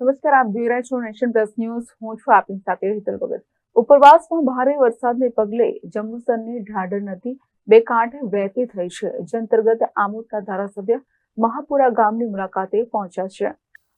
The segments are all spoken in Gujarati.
નમસ્કાર, આપ જોઈ રહ્યા છો નેશન પ્લસ ન્યૂઝ. હું છું આપની સાથે હિતલ ભગત. ઉપરવાસમાં ભારે વરસાદને પગલે જંબુસરની ઢાઢર નદી બે કાંઠે વહેતી થઈ છે. જે અંતર્ગત આમોદના ધારાસભ્ય મહાપુરા ગામની મુલાકાતે પહોંચ્યા છે.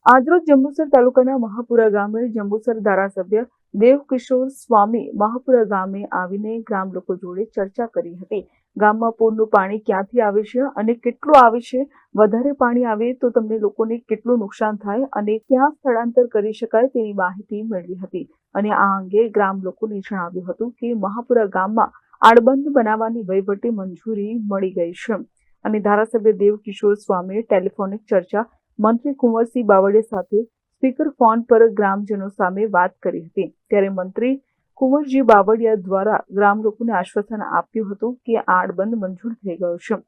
આજરોજ જંબુસર તાલુકાના મહાપુરા ગામે જંબુસર ધારાસભ્ય દેવકિશોર સ્વામી મહાપુરા ગામે આવીને ગ્રામ લોકો જોડે ચર્ચા કરી હતી. ગામમાં પૂરનું પાણી ક્યાંથી આવે છે અને કેટલું આવે છે? વધારે પાણી આવે તો તમને લોકોને કેટલું નુકસાન થાય અને ક્યાં સ્થળાંતર કરી શકાય તેની માહિતી મેળવી હતી. અને આ અંગે ગ્રામ લોકોને જણાવ્યું હતું કે મહાપુરા ગામમાં આડબંધ બનાવવાની વહીવટી મંજૂરી મળી ગઈ છે. અને ધારાસભ્ય દેવકિશોર સ્વામીએ ટેલિફોનિક ચર્ચા મંત્રી કુંવરસિંહ બાવળે સાથે સ્પીકર ફોન પર ગ્રામજનો સામે વાત કરી હતી. ત્યારે મંત્રી કુંવરજી બાવળિયા દ્વારા ગ્રામ લોકોને આશ્વાસન આપ્યું હતું કે આ આડબંધ મંજૂર થઈ ગયો છે.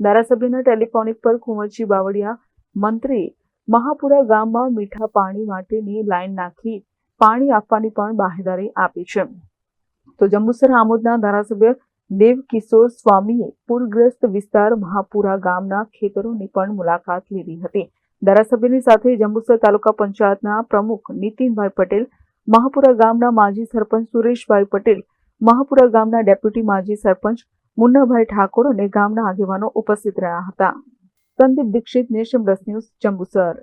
ધારાસભ્યના ટેલિફોનિક પર કુંવરજી બાવળિયા મંત્રી મહાપુરા ગામમાં મીઠા પાણી માટેની લાઈન નાખી પાણી આપવાની પણ બાહેદારી આપી છે. તો જંબુસર આમોદના ધારાસભ્ય દેવકિશોર સ્વામીએ પૂરગ્રસ્ત વિસ્તાર મહાપુરા ગામના ખેતરોની પણ મુલાકાત લીધી હતી. ધારાસભ્યની સાથે જંબુસર તાલુકા પંચાયતના પ્રમુખ નીતિનભાઈ પટેલ, મહાપુરા ગામના માજી સરપંચ સુરેશભાઈ પટેલ, મહાપુરા ગામના ડેપ્યુટી માજી સરપંચ મુન્નાભાઈ ઠાકોર અને ગામના આગેવાનો ઉપસ્થિત રહ્યા હતા. Sandeep Dixit nation plus news, Jambusar.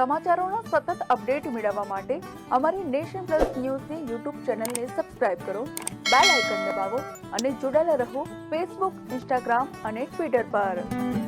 સમાચારોના સતત અપડેટ મેળવવા માટે અમારી નેશન પ્લસ ન્યૂઝની યુટ્યુબ ચેનલને સબસ્ક્રાઇબ કરો, બેલ આઇકન દબાવો અને જોડાયેલા રહો ફેસબુક, ઇન્સ્ટાગ્રામ અને ટ્વિટર પર.